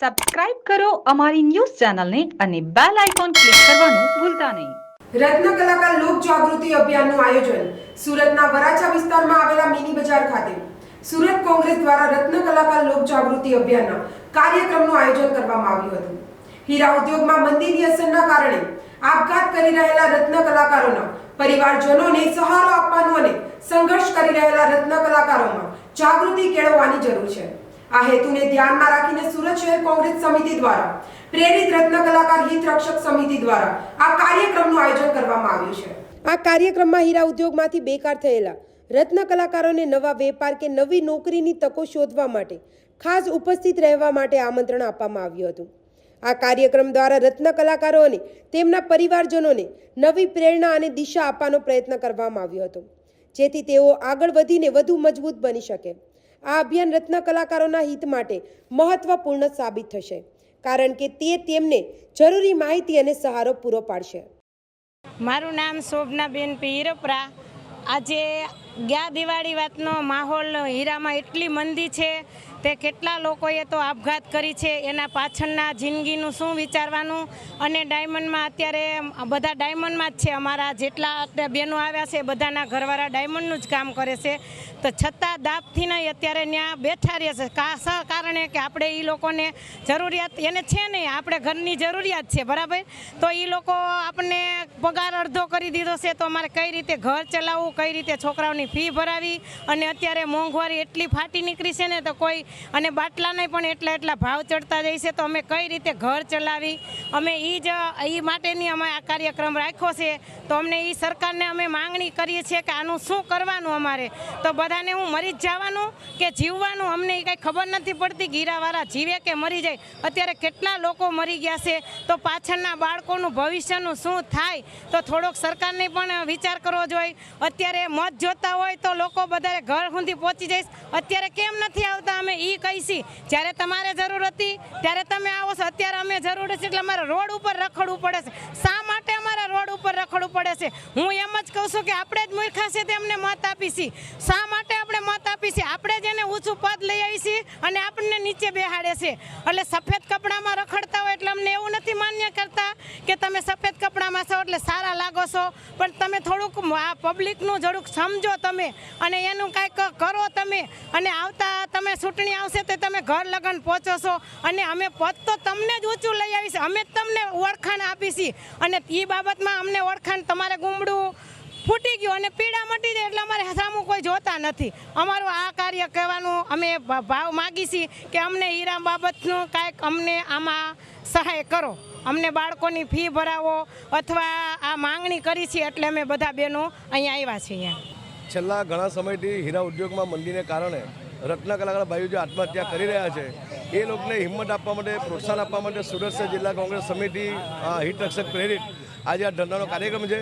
Subscribe કરો અમારી news ચેનલને અને બેલ આઇકોન ક્લિક કરવાનું ભૂલતા નહીં. રત્ન કલાકાર લોક જાગૃતિ અભિયાનનું આયોજન સુરતના વરાછા વિસ્તારમાં આવેલા મિની બજાર ખાતે. સુરત કોંગ્રેસ દ્વારા રત્ન કલાકાર લોક જાગૃતિ અભિયાનના કાર્યક્રમનું આયોજન કરવામાં આવ્યું હતું. હીરા ઉદ્યોગમાં મંદીની અસરના કારણે આપઘાત કરી રહેલા રત્ન કલાકારોના પરિવારજનોને સહારો આપવાનું અને સંઘર્ષ કરી રહેલા રત્ન કલાકારોમાં જાગૃતિ કેળવવાની જરૂર છે. આ હેતુને ધ્યાનમાં રાખીને સુરત શહેર કોંગ્રેસ સમિતિ દ્વારા, પ્રેરિત રત્ન કલાકાર હિત રક્ષક સમિતિ દ્વારા આ કાર્યક્રમનું આયોજન કરવામાં આવ્યું છે. આ કાર્યક્રમમાં હીરા ઉદ્યોગમાંથી બેકાર થયેલા રત્ન કલાકારોને નવા વેપાર કે નવી નોકરીની તકો શોધવા માટે ખાસ ઉપસ્થિત રહેવા માટે આમંત્રણ આપવામાં આવ્યું હતું. આ કાર્યક્રમ દ્વારા રત્ન કલાકારો અને તેમના પરિવારજનોને નવી પ્રેરણા અને દિશા આપવાનો પ્રયત્ન કરવામાં આવ્યો હતો, જેથી તેઓ આગળ વધીને વધુ મજબૂત બની શકે. આ અભિયાન રત્ન કલાકારોના હિત માટે મહત્વપૂર્ણ સાબિત થશે, કારણ કે તે તેમને જરૂરી માહિતી અને સહારો પૂરો પાડશે. મારું નામ શોભનાબેન પી હિરપરા આજે ગયા દિવાળી વાતનો માહોલ હીરામાં એટલી મંદી છે તે કેટલા લોકોએ તો આપઘાત કરી છે, એના પાછળના જિંદગીનું શું વિચારવાનું? અને ડાયમંડમાં અત્યારે બધા ડાયમંડમાં જ છે, અમારા જેટલા બહેનો આવ્યા છે, બધાના ઘરવાળા ડાયમંડનું જ કામ કરે છે. તો છતાં દાબથી નહીં, અત્યારે ત્યાં બેઠા રહે છે. કારણે કે આપણે એ લોકોને જરૂરિયાત, એને છે નહીં, આપણે ઘરની જરૂરિયાત છે, બરાબર? તો એ લોકો આપણને પગાર અડધો કરી દીધો છે, તો અમારે કઈ રીતે ઘર ચલાવવું, કઈ રીતે છોકરાઓની ફી ભરાવી? અને અત્યારે મોંઘવારી એટલી ફાટી નીકળી છે ને, તો કોઈ અને બાટલાને પણ એટલા એટલા ભાવ ચડતા જાય છે, તો અમે કઈ રીતે ઘર ચલાવી? અમે એ જ એ માટેની અમે આ કાર્યક્રમ રાખ્યો છે, તો અમને એ સરકારને અમે માંગણી કરીએ છીએ કે આનું શું કરવાનું અમારે? તો બધાને હું મરી જ જવાનું કે જીવવાનું? અમને એ કાંઈ ખબર નથી પડતી ગીરાવાળા જીવે કે મરી જાય? અત્યારે કેટલા લોકો મરી ગયા છે? તો પાછળના બાળકોનું ભવિષ્યનું શું થાય? તો થોડોક સરકારને પણ વિચાર કરવો જોઈએ. અત્યારે મત જોતા હોય તો લોકો બધા ઘર સુધી પહોંચી જઈશ અત્યારે કેમ નથી આવતા અમે? એ કહીશી જ્યારે તમારે જરૂર હતી, ત્યારે તમે આવો છો. અત્યારે અમે જરૂર છે એટલે અમારે રોડ ઉપર રખડવું પડે છે. શા માટે અમારે રોડ ઉપર રખડવું પડે છે? હું એમ જ કહું છું કે આપણે જ મૂર્ખા છે તેમને મત આપીશી શા માટે આપણે મત આપીશી આપણે જ એને ઊંચું પદ લઈ આવીશી અને આપણને નીચે બેહાડે છે. એટલે સફેદ કપડામાં રખડતા હોય એટલે અમને એવું નથી માન્ય કરતા કે તમે સફેદ કપડામાં છો એટલે સારા લાગો છો. પણ તમે થોડુંક આ પબ્લિકનું થોડુંક સમજો તમે અને એનું કાંઈક કરો તમે. અને આવતા તમે ચૂંટણી આવશે તો તમે ઘર લગ્ન પહોંચો છો. અને અમે પદ તો તમને જ ઊંચું લઈ આવીશું. અમે જ તમને ઓળખાણ આપીશી. અને એ બાબતમાં અમને ઓળખાણ તમારે ગુમડું ફૂટી ગયું અને પીડા મટી જાય એટલે અમારે સામું કોઈ જોતા નથી. અમારું આ કાર્ય કહેવાનું અમે ભાવ માગીશી કે અમને હીરા બાબતનું કાંઈક અમને આમાં સહાય કરો. અમને બાળકોની ફી ભરાવો અથવા આ માંગણી કરી છે એટલે અમે બધા બહેનો અહીંયા આવ્યા છીએ. છેલ્લા ઘણા સમયથી હીરા ઉદ્યોગમાં મંદીને કારણે રત્ન કલાકાર ભાઈઓ જે આત્મહત્યા કરી રહ્યા છે, એ લોકોને હિંમત આપવા માટે, પ્રોત્સાહન આપવા માટે સુરત જિલ્લા કોંગ્રેસ સમિતિ હિતરક્ષક પ્રેરિત આજે આ ધરણાનો કાર્યક્રમ છે.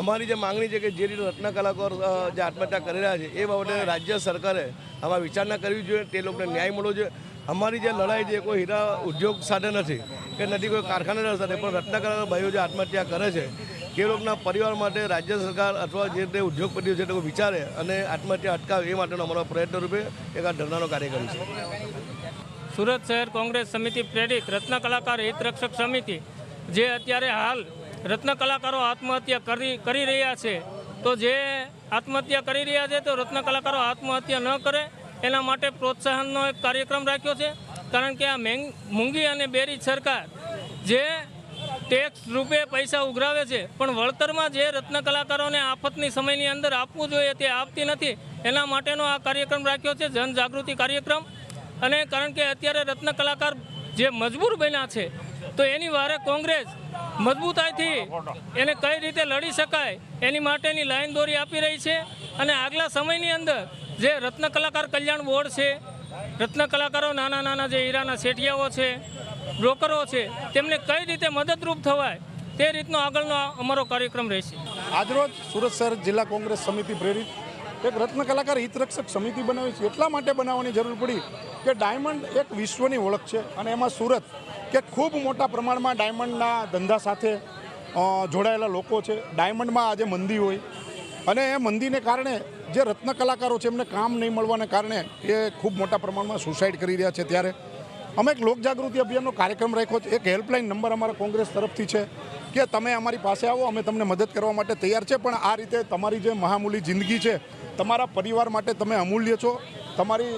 અમારી જે માંગણી છે કે જે રીતે રત્ન કલાકાર જે આત્મહત્યા કરી રહ્યા છે, એ બાબતે રાજ્ય સરકારે આમાં વિચારણા કરવી જોઈએ, તે લોકોને ન્યાય મળવો જોઈએ. અમારી જે લડાઈ છે કોઈ હીરા ઉદ્યોગ સાથે નથી, કે નથી કોઈ કારખાનેદાર સાથે, પણ રત્ન કલાકાર ભાઈઓ જે આત્મહત્યા કરે છે તે લોકોના પરિવાર માટે રાજ્ય સરકાર અથવા જે તે ઉદ્યોગપતિઓ છે લોકો વિચારે અને આત્મહત્યા અટકાવે એ માટેનો અમારો પ્રયત્ન રૂપે એક આ ધરણાનો કાર્યક્રમ છે. સુરત શહેર કોંગ્રેસ સમિતિ પ્રેરિત રત્ન કલાકાર હિતરક્ષક સમિતિ, જે અત્યારે હાલ રત્ન કલાકારો આત્મહત્યા કરી કરી રહ્યા છે. તો જે આત્મહત્યા કરી રહ્યા છે તો રત્ન કલાકારો આત્મહત્યા ન કરે એના માટે પ્રોત્સાહનનો એક કાર્યક્રમ રાખ્યો છે. કારણ કે આ મેંગ અને બેરી સરકાર જે ટેક્સ રૂપે પૈસા ઉઘરાવે છે, પણ વળતરમાં જે રત્ન કલાકારોને આફતની સમયની અંદર આપવું જોઈએ તે આપતી નથી, એના માટેનો આ કાર્યક્રમ રાખ્યો છે જનજાગૃતિ કાર્યક્રમ. અને કારણ કે અત્યારે રત્ન કલાકાર જે મજબૂર બન્યા છે, તો એની વારે કોંગ્રેસ મજબૂતાઈથી એને કઈ રીતે લડી શકાય એની માટેની લાઈન દોરી આપી રહી છે. અને આગલા સમયની અંદર જે રત્ન કલાકાર કલ્યાણ બોર્ડ છે, રત્ન કલાકારો નાના નાના જે હીરાના શેઠિયાઓ છે, બ્રોકરો છે, તેમને કઈ રીતે મદદરૂપ થવાય તે રીતનો આગળનો અમારો કાર્યક્રમ રહેશે. આજરોજ સુરત શહેર જિલ્લા કોંગ્રેસ સમિતિ પ્રેરિત એક રત્ન કલાકાર હિતરક્ષક સમિતિ બનાવી છે. એટલા માટે બનાવવાની જરૂર પડી કે ડાયમંડ એક વિશ્વની ઓળખ છે અને એમાં સુરત કે ખૂબ મોટા પ્રમાણમાં ડાયમંડના ધંધા સાથે જોડાયેલા લોકો છે. ડાયમંડમાં આજે મંદી હોય અને એ મંદીને કારણે જે રત્ન કલાકારો છે, એમને કામ નહીં મળવાને કારણે એ ખૂબ મોટા પ્રમાણમાં સુસાઇડ કરી રહ્યા છે ત્યારે. અમે એક લોકજાગૃતિ અભિયાનનો કાર્યક્રમ રાખ્યો છે. એક હેલ્પલાઇન નંબર અમારા કોંગ્રેસ તરફથી છે કે તમે અમારી પાસે આવો, અમે તમને મદદ કરવા માટે તૈયાર છે. પણ આ રીતે તમારી જે મહામૂલી જિંદગી છે, તમારા પરિવાર માટે તમે અમૂલ્ય છો. તમારી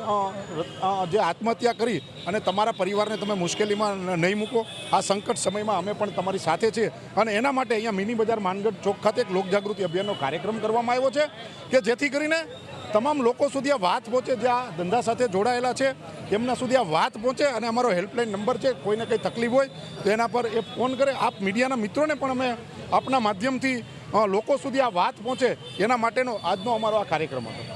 જે આત્મહત્યા કરી અને તમારા પરિવારને તમે મુશ્કેલીમાં નહીં મૂકો, આ સંકટ સમયમાં અમે પણ તમારી સાથે છીએ. અને એના માટે અહીંયા મિની બજાર માનગઢ ચોક ખાતે એક લોકજાગૃતિ અભિયાનનો કાર્યક્રમ કરવામાં આવ્યો છે, કે જેથી કરીને તમામ લોકો સુધી આ વાત પહોંચે, જે આ ધંધા સાથે જોડાયેલા છે, એમના સુધી આ વાત પહોંચે અને અમારો હેલ્પલાઇન નંબર છે, કોઈને કંઈ તકલીફ હોય તો એના પર એ ફોન કરે. આપ મીડિયાના મિત્રોને પણ અમે આપના માધ્યમથી લોકો સુધી આ વાત પહોંચે એના માટેનો આજનો અમારો આ કાર્યક્રમ હતો.